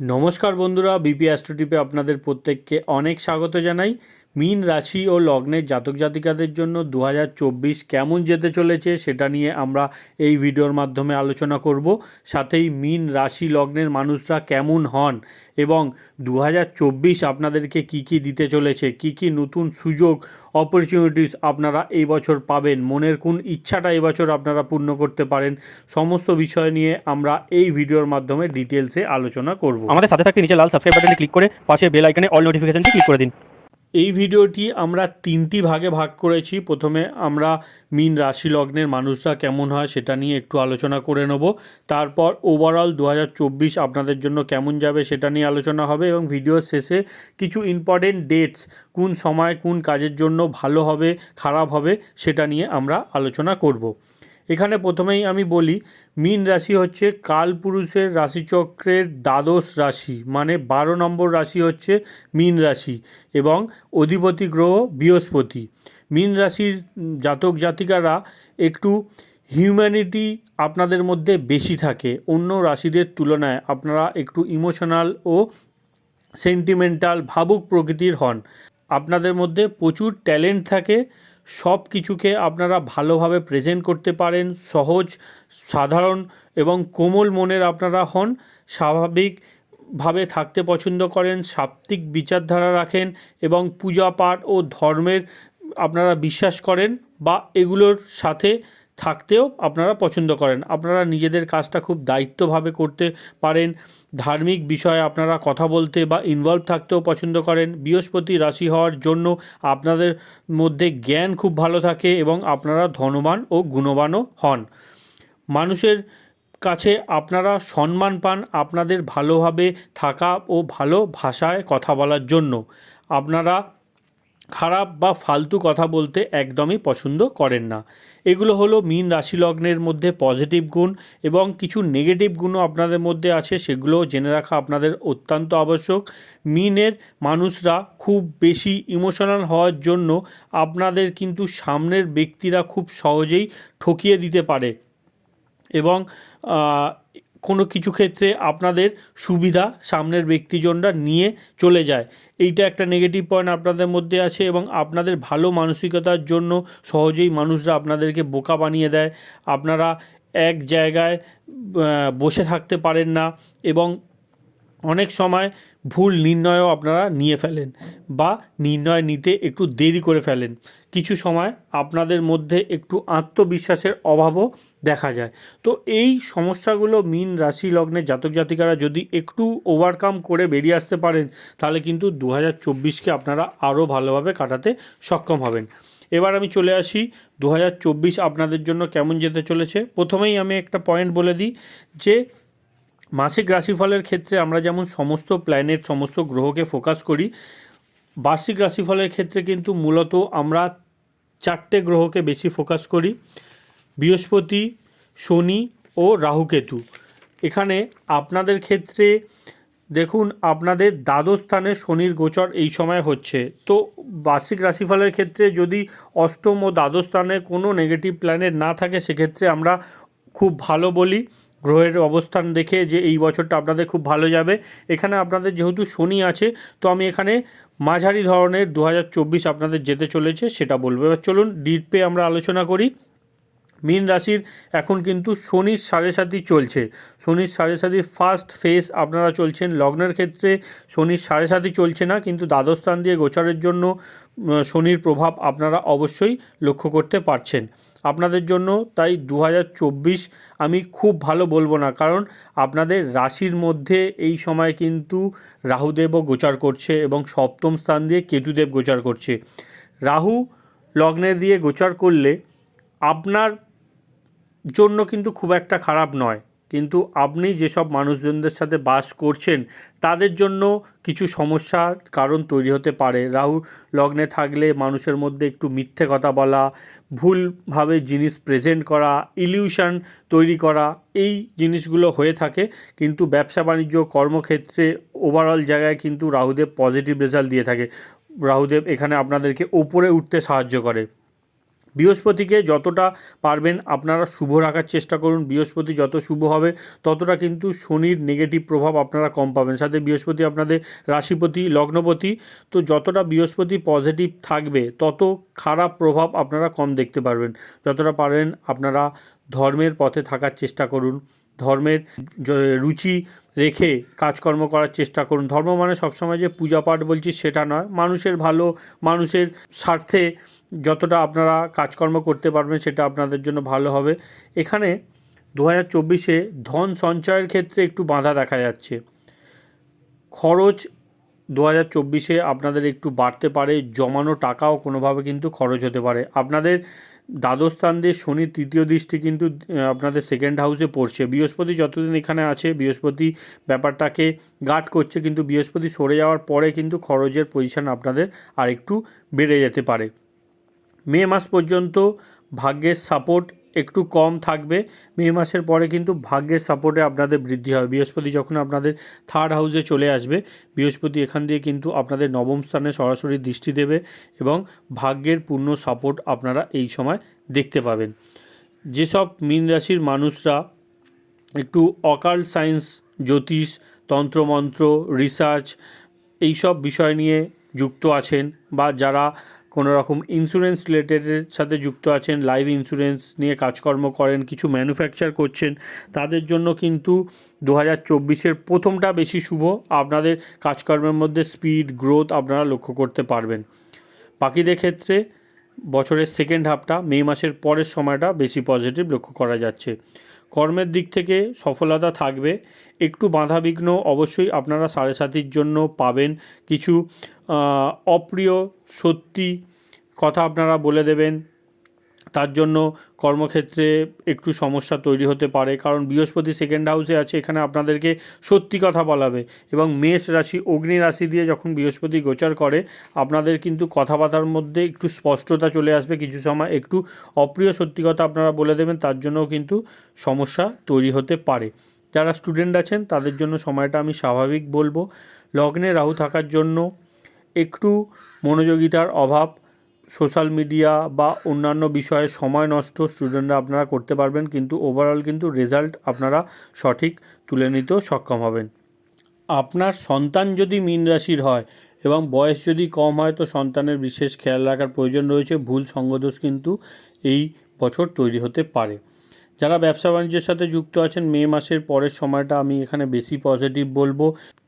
নমস্কার বন্ধুরা বিপি অ্যাস্ট্রোটিপে আপনাদের প্রত্যেককে অনেক স্বাগত জানাই। মীন রাশি ও লগ্নের জাতক জাতিকাদের জন্য দু হাজার চব্বিশ কেমন যেতে চলেছে সেটা নিয়ে আমরা এই ভিডিওর মাধ্যমে আলোচনা করব। সাথেই মীন রাশি লগ্নের মানুষরা কেমন হন এবং দু হাজার চব্বিশ আপনাদেরকে কি কি দিতে চলেছে, কি কি নতুন সুযোগ অপরচুনিটিস আপনারা এই বছর পাবেন, মনের কোন ইচ্ছাটা এবছর আপনারা পূর্ণ করতে পারেন, সমস্ত বিষয় নিয়ে আমরা এই ভিডিওর মাধ্যমে ডিটেলসে আলোচনা করব। আমাদের সাথে থাকতে নিচে লাল সাবস্ক্রাইব বাটনে ক্লিক করে পাশে বেল আইকনে অল নোটিফিকেশনটি ক্লিক করে দিন। এই ভিডিওটি আমরা তিনটি ভাগে ভাগ করেছি। প্রথমে আমরা মিন রাশি লগ্নের মানুষরা কেমন হয় সেটা নিয়ে একটু আলোচনা করে নেব। তারপর ওভারঅল দু হাজার চব্বিশ আপনাদের জন্য কেমন যাবে সেটা নিয়ে আলোচনা হবে এবং ভিডিওর শেষে কিছু ইম্পর্টেন্ট ডেটস কোন সময় কোন কাজের জন্য ভালো হবে, খারাপ হবে সেটা নিয়ে আমরা আলোচনা করব। এখানে প্রথমেই আমি বলি, মীন রাশি হচ্ছে কালপুরুষের রাশিচক্রের দ্বাদশ রাশি মানে বারো নম্বর রাশি হচ্ছে মীন রাশি এবং অধিপতি গ্রহ বৃহস্পতি। মীন রাশির জাতক জাতিকারা একটু হিউম্যানিটি আপনাদের মধ্যে বেশি থাকে, অন্য রাশিদের তুলনায় আপনারা একটু ইমোশনাল ও সেন্টিমেন্টাল ভাবুক প্রকৃতির হন। আপনাদের মধ্যে প্রচুর ট্যালেন্ট থাকে সব কিছুকে আপনারা ভালোভাবে প্রেজেন্ট করতে পারেন, সহজ, সাধারণ এবং কোমল মনের আপনারা হন। স্বাভাবিকভাবে থাকতে পছন্দ করেন, সাত্ত্বিক বিচারধারা রাখেন এবং পূজা পাঠ ও ধর্মের আপনারা বিশ্বাস করেন বা এগুলোর সাথে থাকতেও আপনারা পছন্দ করেন। আপনারা নিজেদের কাজটা খুব দায়িত্বভাবে করতে পারেন। ধার্মিক বিষয়ে আপনারা কথা বলতে বা ইনভলভ থাকতেও পছন্দ করেন। বৃহস্পতি রাশি হওয়ার জন্য আপনাদের মধ্যে জ্ঞান খুব ভালো থাকে এবং আপনারা ধনবান ও গুণবানও হন। মানুষের কাছে আপনারা সম্মান পান আপনাদের ভালোভাবে থাকা ও ভালো ভাষায় কথা বলার জন্য। আপনারা খারাপ বা ফালতু কথা বলতে একদমই পছন্দ করেন না। এগুলো হলো মীন রাশি লগ্নের মধ্যে পজিটিভ গুণ এবং কিছু নেগেটিভ গুণও আপনাদের মধ্যে আছে সেগুলো জেনে রাখা আপনাদের অত্যন্ত আবশ্যক। মিনের মানুষরা খুব বেশি ইমোশনাল হওয়ার জন্য আপনাদের কিন্তু সামনের ব্যক্তিরা খুব সহজেই ঠকিয়ে দিতে পারে এবং কোনো কিছু ক্ষেত্রে আপনাদের সুবিধা সামনের ব্যক্তিজনরা নিয়ে চলে যায়। এইটা একটা নেগেটিভ পয়েন্ট আপনাদের মধ্যে আছে এবং আপনাদের ভালো মানসিকতার জন্য সহজেই মানুষরা আপনাদেরকে বোকা বানিয়ে দেয়। আপনারা এক জায়গায় বসে থাকতে পারেন না এবং অনেক সময় ভুল নির্ণয়ও আপনারা নিয়ে ফেলেন বা নির্ণয় নিতে একটু দেরি করে ফেলেন। কিছু সময় আপনাদের মধ্যে একটু আত্মবিশ্বাসের অভাবও দেখা যায়। তো এই সমস্যাগুলো মিন রাশি লগ্নে জাতক জাতিকারা যদি একটু ওভারকাম করে বেরিয়ে আসতে পারেন, তাহলে কিন্তু দু হাজার চব্বিশকে আপনারা আরও ভালোভাবে কাটাতে সক্ষম হবেন। এবার আমি চলে আসি দু হাজার চব্বিশ আপনাদের জন্য কেমন যেতে চলেছে? প্রথমেই আমি একটা পয়েন্ট বলে দিই যে মাসিক রাশিফলের ক্ষেত্রে আমরা যেমন সমস্ত প্ল্যানেট সমস্ত গ্রহকে ফোকাস করি, বার্ষিক রাশিফলের ক্ষেত্রে কিন্তু মূলত আমরা চারটে গ্রহকে বেশি ফোকাস করি, বৃহস্পতি, শনি ও রাহুকেতু। এখানে আপনাদের ক্ষেত্রে দেখুন, আপনাদের দ্বাদশ স্থানে শনির গোচর এই সময় হচ্ছে। তো বার্ষিক রাশিফলের ক্ষেত্রে যদি অষ্টম ও দ্বাদশ স্থানে কোনো নেগেটিভ প্ল্যানেট না থাকে, সেক্ষেত্রে আমরা খুব ভালো বলি। গ্রহের অবস্থান দেখে যে এই বছরটা আপনাদের খুব ভালো যাবে। এখানে আপনাদের যেহেতু শনি আছে, তো আমি এখানে মাঝারি ধরনের দু হাজার চব্বিশ আপনাদের যেতে চলেছে সেটা বলব। এবার চলুন ডিপে আমরা আলোচনা করি। মীন রাশির এখন কিন্তু শনির সাড়ে সাতই চলছে। শনির সাড়ে সাতই ফার্স্ট ফেজ আপনারা চলছেন লগ্নের ক্ষেত্রে। শনির সাড়ে সাতই চলছে না, কিন্তু দ্বাদশ স্থান দিয়ে গোচারের জন্য শনির প্রভাব আপনারা অবশ্যই লক্ষ্য করতে পারছেন। আপনাদের জন্য, তাই দু হাজার চব্বিশ আমি খুব ভালো বলব না। কারণ আপনাদের রাশির মধ্যে এই সময় কিন্তু রাহুদেবও গোচার করছে এবং সপ্তম স্থান দিয়ে কেতুদেব গোচার করছে। রাহু লগ্নে দিয়ে গোচার করলে আপনার জন্য কিন্তু খুব একটা খারাপ নয়। কিন্তু আপনি যেসব মানুষজনদের সাথে বাস করছেন, তাদের জন্য কিছু সমস্যার কারণ তৈরি হতে পারে। রাহু লগ্নে থাকলে মানুষের মধ্যে একটু মিথ্যে কথা বলা, ভুলভাবে জিনিস প্রেজেন্ট করা ইলিউশন তৈরি করা, এই জিনিসগুলো হয়ে থাকে। কিন্তু ব্যবসা বাণিজ্য, কর্মক্ষেত্রে ওভারঅল জায়গায় কিন্তু রাহুদেব পজিটিভ রেজাল্ট দিয়ে থাকে। রাহুদেব এখানে আপনাদেরকে ওপরে উঠতে সাহায্য করে। বৃহস্পতিকে যতটা পারবেন আপনারা শুভ রাখার চেষ্টা করুন। বৃহস্পতি যত শুভ হবে, ততটা কিন্তু শনির নেগেটিভ প্রভাব আপনারা কম পাবেন। সাথে বৃহস্পতি আপনাদের রাশিপতি, লগ্নপতি, তো যতটা বৃহস্পতি পজিটিভ থাকবে, তত খারাপ প্রভাব আপনারা কম দেখতে পারবেন। যতটা পারেন আপনারা ধর্মের পথে থাকার চেষ্টা করুন। ধর্মের রুচি রেখে কাজকর্ম করার চেষ্টা করুন। ধর্ম মানে সবসময় যে পূজা পাঠ বলছি সেটা নয়। মানুষের ভালো, মানুষের স্বার্থে যতটা আপনারা কাজকর্ম করতে পারবেন সেটা আপনাদের জন্য ভালো হবে। এখানে দু হাজার চব্বিশে ধন সঞ্চয়ের ক্ষেত্রে একটু বাধা দেখা যাচ্ছে। খরচ দু হাজার চব্বিশে আপনাদের একটু বাড়তে পারে, জমানো টাকাও কোনোভাবে কিন্তু খরচ হতে পারে। আপনাদের দ্বাদশ স্থান দিয়ে শনির তৃতীয় দৃষ্টি কিন্তু আপনাদের সেকেন্ড হাউসে পড়ছে। বৃহস্পতি যতদিন এখানে আছে, বৃহস্পতি ব্যাপারটাকে গার্ড করছে, কিন্তু বৃহস্পতি সরে যাওয়ার পরে কিন্তু খরচের পজিশান আপনাদের আরেকটু বেড়ে যেতে পারে। মে মাস পর্যন্ত ভাগ্যের সাপোর্ট একটু কম থাকবে। মে মাসের পরে কিন্তু ভাগ্যের সাপোর্টে আপনাদের বৃদ্ধি হবে। বৃহস্পতি যখন আপনাদের থার্ড হাউসে চলে আসবে, বৃহস্পতি এখান দিয়ে কিন্তু আপনাদের নবম স্থানে সরাসরি দৃষ্টি দেবে এবং ভাগ্যের পূর্ণ সাপোর্ট আপনারা এই সময় দেখতে পাবেন। যেসব মীন রাশির মানুষরা একটু অকাল সায়েন্স জ্যোতিষ, তন্ত্রমন্ত্র রিসার্চ এইসব বিষয় নিয়ে যুক্ত আছেন বা যারা কোনো রকম ইন্স্যুরেন্স রিলেটেডের সাথে যুক্ত আছেন লাইফ ইন্স্যুরেন্স নিয়ে কাজকর্ম করেন, কিছু ম্যানুফ্যাকচার করছেন, তাদের জন্য কিন্তু দু হাজার চব্বিশের প্রথমটা বেশি শুভ। আপনাদের কাজকর্মের মধ্যে স্পিড গ্রোথ আপনারা লক্ষ্য করতে পারবেন। বাকিদের ক্ষেত্রে বছরের সেকেন্ড হাফটা মে মাসের পরের সময়টা বেশি পজিটিভ লক্ষ্য করা যাচ্ছে। কর্মের দিক থেকে সফলতা থাকবে। একটু বাধাবিঘ্ন অবশ্যই আপনারা সাড়ে সাতির জন্য পাবেন। কিছু অপ্রিয় সত্যি কথা আপনারা বলে দেবেন। তার জন্য কর্মক্ষেত্রে একটু সমস্যা তৈরি হতে পারে। কারণ বৃহস্পতি সেকেন্ড হাউসে আছে, এখানে আপনাদেরকে সত্যি কথা বলাবে। এবং মেষ রাশি, অগ্নি রাশি দিয়ে যখন বৃহস্পতি গোচর করে, আপনাদের কিন্তু কথাবার্তার মধ্যে একটু স্পষ্টতা চলে আসবে। কিছু সময় একটু অপ্রিয় সত্যি কথা আপনারা বলে দেবেন, তার জন্যও কিন্তু সমস্যা তৈরি হতে পারে। যারা স্টুডেন্ট আছেন, তাদের জন্য সময়টা আমি স্বাভাবিক বলব। লগ্নে রাহু থাকার জন্য একটু মনোযোগিতার অভাব সোশ্যাল মিডিয়া বা অন্যান্য বিষয়ে সময় নষ্ট স্টুডেন্টরা আপনারা করতে পারবেন, কিন্তু ওভারঅল কিন্তু রেজাল্ট আপনারা সঠিক তুলে নিতেও সক্ষম হবেন। আপনার সন্তান যদি মীন রাশির হয় এবং বয়স যদি কম হয়, তো সন্তানের বিশেষ খেয়াল রাখার প্রয়োজন রয়েছে। ভুল সঙ্গদোষ কিন্তু এই বছর তৈরি হতে পারে। যারা ব্যবসা বাণিজ্যের সাথে যুক্ত আছেন, মে মাসের পরের সময়টা আমি এখানে বেশি পজিটিভ বলব।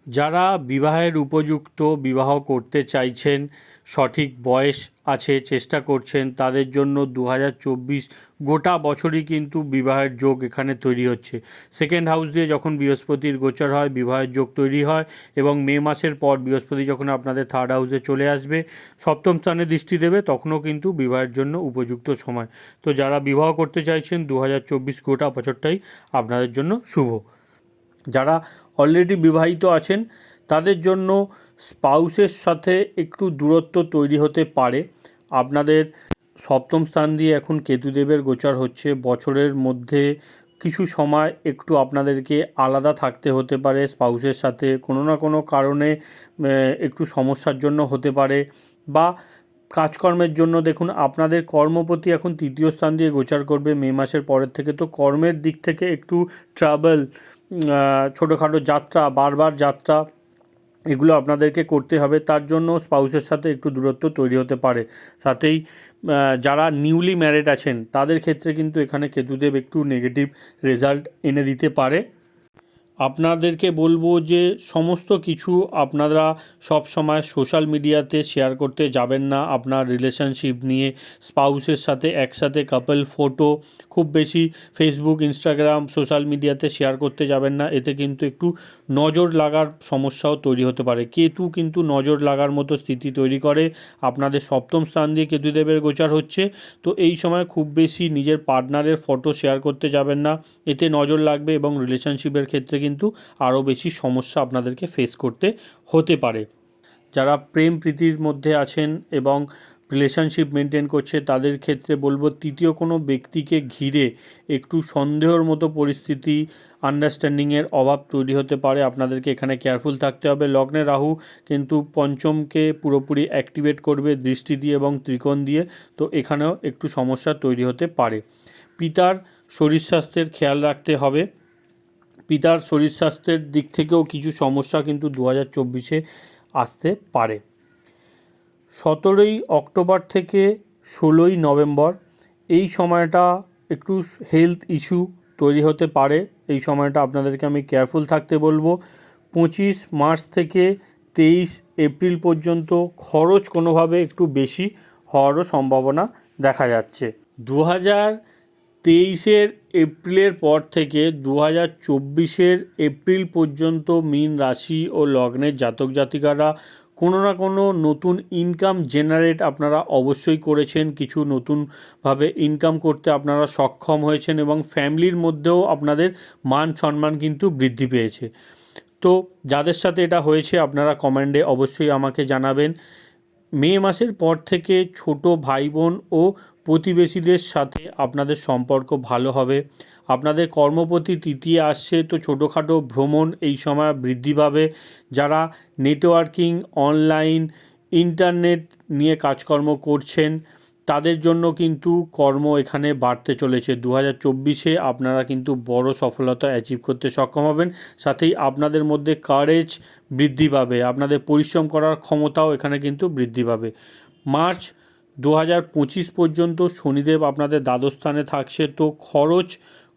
যারা বিবাহের উপযুক্ত বিবাহ করতে চাইছেন, সঠিক বয়স আছে, চেষ্টা করছেন, তাদের জন্য দু হাজার চব্বিশ গোটা বছরই কিন্তু বিবাহের যোগ এখানে তৈরি হচ্ছে। সেকেন্ড হাউস দিয়ে যখন বৃহস্পতির গোচর হয়, বিবাহের যোগ তৈরি হয় এবং মে মাসের পর বৃহস্পতি যখন আপনাদের থার্ড হাউসে চলে আসবে, সপ্তম স্থানে দৃষ্টি দেবে, তখনও কিন্তু বিবাহের জন্য উপযুক্ত সময়। তো যারা বিবাহ করতে চাইছেন দু হাজার চব্বিশ গোটা বছরটাই আপনাদের জন্য শুভ। যারা অলরেডি বিবাহিত আছেন, তাদের জন্য স্পাউসের সাথে একটু দূরত্ব তৈরি হতে পারে। আপনাদের সপ্তম স্থান দিয়ে এখন কেতুদেবের গোচার হচ্ছে। বছরের মধ্যে কিছু সময় একটু আপনাদেরকে আলাদা থাকতে হতে পারে স্পাউসের সাথে। কোনো না কোনো কারণে একটু সমস্যার জন্য হতে পারে। বা কাজকর্মের জন্য দেখুন, আপনাদের কর্মপতি এখন তৃতীয় স্থান দিয়ে গোচার করবে মে মাসের পরের থেকে। তো কর্মের দিক থেকে একটু ট্রাভেল ছোটোখাটো যাত্রা, বারবার যাত্রা, এগুলো আপনাদেরকে করতে হবে। তার জন্য স্পাউসের সাথে একটু দূরত্ব তৈরি হতে পারে। সাথেই যারা নিউলি ম্যারিড আছেন, তাদের ক্ষেত্রে কিন্তু এখানে কেতুদেব একটু নেগেটিভ রেজাল্ট এনে দিতে পারে। আপনাদেরকে বলব যে সমস্ত কিছু আপনারা সব সময় সোশ্যাল মিডিয়াতে শেয়ার করতে যাবেন না। আপনার রিলেশনশিপ নিয়ে, স্পাউসের সাথে একসাথে কাপল ফটো খুব বেশি ফেসবুক ইনস্টাগ্রাম সোশ্যাল মিডিয়াতে শেয়ার করতে যাবেন না। এতে কিন্তু একটু নজর লাগার সমস্যাও তৈরি হতে পারে। কেতু কিন্তু নজর লাগার মতো স্থিতি তৈরি করে। আপনাদের সপ্তম স্থান দিয়ে কেতুদেবের গোচার হচ্ছে। তো এই সময় খুব বেশি নিজের পার্টনারের ফটো শেয়ার করতে যাবেন না। এতে নজর লাগবে এবং রিলেশনশিপের ক্ষেত্রে কিন্তু আরও বেশি সমস্যা আপনাদেরকে ফেস করতে হতে পারে। যারা প্রেম প্রীতির মধ্যে আছেন এবং রিলেশনশিপ মেনটেন করছে, তাদের ক্ষেত্রে বলব তৃতীয় কোনো ব্যক্তিকে ঘিরে একটু সন্দেহর মতো পরিস্থিতি আন্ডারস্ট্যান্ডিংয়ের অভাব তৈরি হতে পারে। আপনাদেরকে এখানে কেয়ারফুল থাকতে হবে। লগ্নে রাহু কিন্তু পঞ্চমকে পুরোপুরি অ্যাক্টিভেট করবে দৃষ্টি দিয়ে এবং ত্রিকোণ দিয়ে, তো এখানেও একটু সমস্যা তৈরি হতে পারে। পিতার শরীর স্বাস্থ্যের খেয়াল রাখতে হবে। পিতার শরীর স্বাস্থ্যের দিক থেকেও কিছু সমস্যা কিন্তু দু হাজার চব্বিশে আসতে পারে। সতেরোই অক্টোবর থেকে ষোলোই নভেম্বর এই সময়টা একটু হেলথ ইস্যু তৈরি হতে পারে। এই সময়টা আপনাদেরকে আমি কেয়ারফুল থাকতে বলব। পঁচিশ মার্চ থেকে তেইশ এপ্রিল পর্যন্ত খরচ কোনোভাবে একটু বেশি হওয়ারও সম্ভাবনা দেখা যাচ্ছে। দু হাজার তেইশের এপ্রিলের পর থেকে দু হাজার চব্বিশের এপ্রিল পর্যন্ত মীন রাশি ও লগ্নের জাতক জাতিকারা কোনো না কোনো নতুন ইনকাম জেনারেট আপনারা অবশ্যই করেছেন, কিছু নতুনভাবে ইনকাম করতে আপনারা সক্ষম হয়েছেন এবং ফ্যামিলির মধ্যেও আপনাদের মান সম্মান কিন্তু বৃদ্ধি পেয়েছে। তো যাদের সাথে এটা হয়েছে আপনারা কমেন্টে অবশ্যই আমাকে জানাবেন। মে মাসের পর থেকে ছোট ভাই বোন ও প্রতিবেশীদের সাথে আপনাদের সম্পর্ক ভালো হবে। আপনাদের কর্মপতি তৃতীয় আসছে, তো ছোটোখাটো ভ্রমণ এই সময় বৃদ্ধি পাবে। যারা নেটওয়ার্কিং, অনলাইন, ইন্টারনেট নিয়ে কাজকর্ম করছেন তাদের জন্য কিন্তু কর্ম এখানে বাড়তে চলেছে। দু হাজার চব্বিশে আপনারা কিন্তু বড় সফলতা অ্যাচিভ করতে সক্ষম হবেন। সাথেই আপনাদের মধ্যে কারেজ বৃদ্ধি পাবে। আপনাদের পরিশ্রম করার ক্ষমতাও এখানে কিন্তু বৃদ্ধি পাবে। মার্চ দু হাজার পঁচিশ পর্যন্ত শনিদেব আপনাদের দ্বাদস্থানে থাকছে। তো খরচ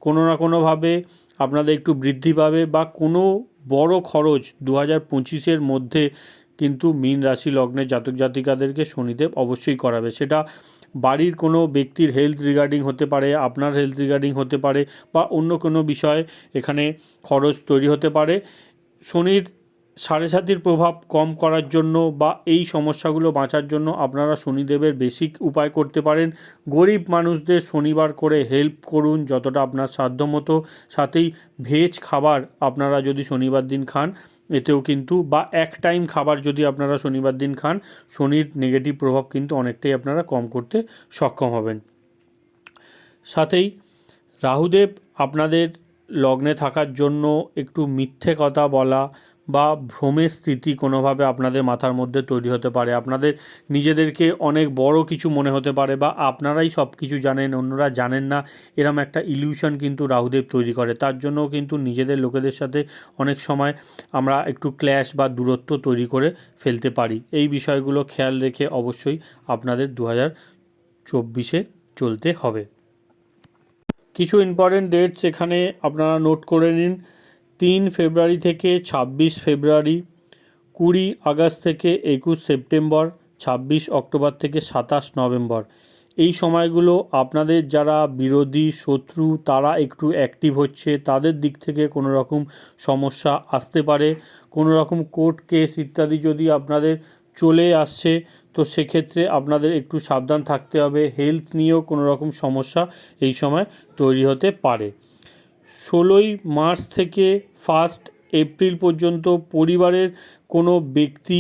কোনো না কোনোভাবে আপনাদের একটু বৃদ্ধি পাবে বা কোনো বড় খরচ দু হাজার পঁচিশের মধ্যে কিন্তু মীন রাশি লগ্নের জাতক জাতিকাদেরকে শনিদেব অবশ্যই করাবে। সেটা বাড়ির কোনো ব্যক্তির হেলথ রিগার্ডিং হতে পারে, আপনার হেলথ রিগার্ডিং হতে পারে বা অন্য কোনো বিষয় এখানে খরচ তৈরি হতে পারে। শনির সাড়ে সাতির প্রভাব কম করার জন্য বা এই সমস্যাগুলো বাঁচার জন্য আপনারা শনিদেবের বেসিক উপায় করতে পারেন। গরিব মানুষদের শনিবার করে হেল্প করুন যতটা আপনার সাধ্যমতো। সাথেই ভেজ খাবার আপনারা যদি শনিবার দিন খান এতেও কিন্তু বা এক টাইম খাবার যদি আপনারা শনিবার দিন খান, শনির নেগেটিভ প্রভাব কিন্তু অনেকটাই আপনারা কম করতে সক্ষম হবেন। সাথেই রাহুদেব আপনাদের লগ্নে থাকার জন্য একটু মিথ্যে কথা বলা বা ভ্রমের স্থিতি কোনোভাবে আপনাদের মাথার মধ্যে তৈরি হতে পারে, আপনাদের নিজেদেরকে অনেক বড় কিছু মনে হতে পারে বা আপনারাই সব কিছু জানেন, অন্যরা জানেন না, এরম একটা ইলিউশন কিন্তু রাহুদেব তৈরি করে। তার জন্য কিন্তু নিজেদের লোকেদের সাথে অনেক সময় আমরা একটু ক্ল্যাশ বা দূরত্ব তৈরি করে ফেলতে পারি। এই বিষয়গুলো খেয়াল রেখে অবশ্যই আপনাদের দু হাজার চব্বিশে চলতে হবে। কিছু ইম্পর্টেন্ট ডেটস এখানে আপনারা নোট করে নিন। তিন ফেব্রুয়ারি থেকে ছাব্বিশ ফেব্রুয়ারি, কুড়ি আগস্ট থেকে একুশ সেপ্টেম্বর, ছাব্বিশ অক্টোবর থেকে সাতাশ নভেম্বর। এই সময়গুলো আপনাদের যারা বিরোধী, শত্রু, তারা একটু অ্যাক্টিভ হচ্ছে, তাদের দিক থেকে কোনো রকম সমস্যা আসতে পারে। কোনো রকম কোর্ট কেস ইত্যাদি যদি আপনাদের চলে আসছে, তো সেক্ষেত্রে আপনাদের একটু সাবধান থাকতে হবে। হেলথ নিয়েও কোনো রকম সমস্যা এই সময় তৈরি হতে পারে। ষোলোই মার্চ থেকে ফার্স্ট এপ্রিল পর্যন্ত পরিবারের কোনো ব্যক্তি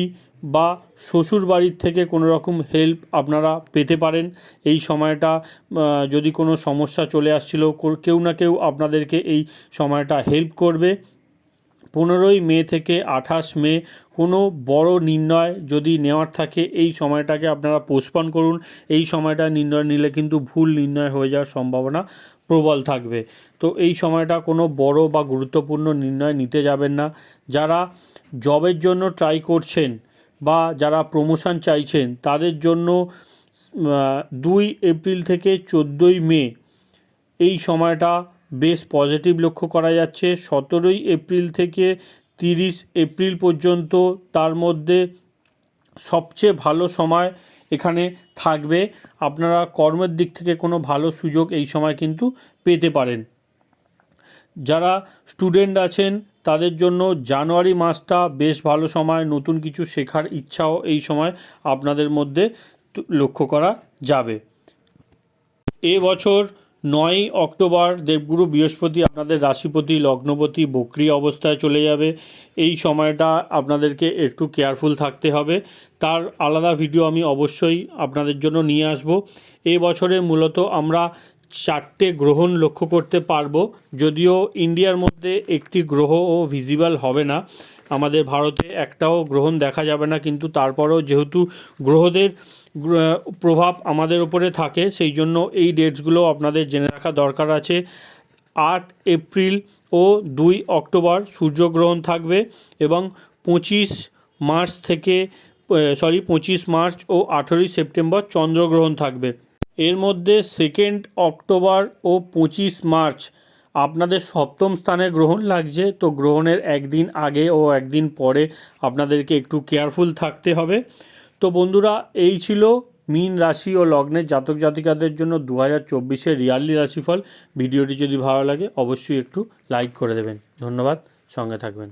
বা শ্বশুর বাড়ির থেকে কোনো রকম হেল্প আপনারা পেতে পারেন। এই সময়টা যদি কোনো সমস্যা চলে আসছিল, কেউ না কেউ আপনাদেরকে এই সময়টা হেল্প করবে। পনেরোই মে থেকে আঠাশ মে কোনো বড় নির্ণয় যদি নেওয়ার থাকে, এই সময়টাকে আপনারা পোস্টপন করুন। এই সময়টা নির্ণয় নিলে কিন্তু ভুল নির্ণয় হয়ে যাওয়ার সম্ভাবনা প্রবল থাকবে। তো এই সময়টা কোনো বড় বা গুরুত্বপূর্ণ নির্ণয় নিতে যাবেন না। যারা জবের জন্য ট্রাই করছেন বা যারা প্রমোশন চাইছেন, তাদের জন্য দুই এপ্রিল থেকে চোদ্দোই মে এই সময়টা বেশ পজিটিভ লক্ষ্য করা যাচ্ছে। সতেরোই এপ্রিল থেকে তিরিশ এপ্রিল পর্যন্ত তার মধ্যে সবচেয়ে ভালো সময় এখানে থাকবে। আপনারা কর্মের দিক থেকে কোনো ভালো সুযোগ এই সময় কিন্তু পেতে পারেন। যারা স্টুডেন্ট আছেন, তাদের জন্য জানুয়ারি মাসটা বেশ ভালো সময়। নতুন কিছু শেখার ইচ্ছাও এই সময় আপনাদের মধ্যে লক্ষ্য করা যাবে। এ বছর নয়ই অক্টোবর দেবগুরু বৃহস্পতি আপনাদের রাশিপতি, লগ্নপতি, বক্রি অবস্থায় চলে যাবে। এই সময়টা আপনাদেরকে একটু কেয়ারফুল থাকতে হবে। তার আলাদা ভিডিও আমি অবশ্যই আপনাদের জন্য নিয়ে আসব। এই বছরে মূলত আমরা চারটে গ্রহণ লক্ষ্য করতে পারব। যদিও ইন্ডিয়ার মধ্যে একটি গ্রহও ভিজিবল হবে না। আমাদের ভারতে একটাও গ্রহণ দেখা যাবে না, কিন্তু তারপরেও যেহেতু গ্রহদের গ্র- প্রভাব আমাদের উপরে থাকে, সেই জন্য এই ডেটসগুলো আপনাদের জেনে রাখা দরকার আছে। আট এপ্রিল ও দুই অক্টোবর সূর্যগ্রহণ থাকবে এবং পঁচিশ মার্চ থেকে সরি, পঁচিশ মার্চ ও আঠেরোই সেপ্টেম্বর চন্দ্রগ্রহণ থাকবে। এর মধ্যে সেকেন্ড অক্টোবর ও পঁচিশ মার্চ। আপনাদের সপ্তম স্থানে গ্রহণ লাগছে, তো গ্রহণের একদিন আগে ও একদিন পরে আপনাদেরকে একটু কেয়ারফুল থাকতে হবে। তো বন্ধুরা, এই ছিল মীন রাশি ও লগ্নের জাতক জাতিকাদের জন্য দু হাজার চব্বিশের রিয়ালি রাশিফল। ভিডিওটি যদি ভালো লাগে, অবশ্যই একটু লাইক করে দেবেন। ধন্যবাদ, সঙ্গে থাকবেন।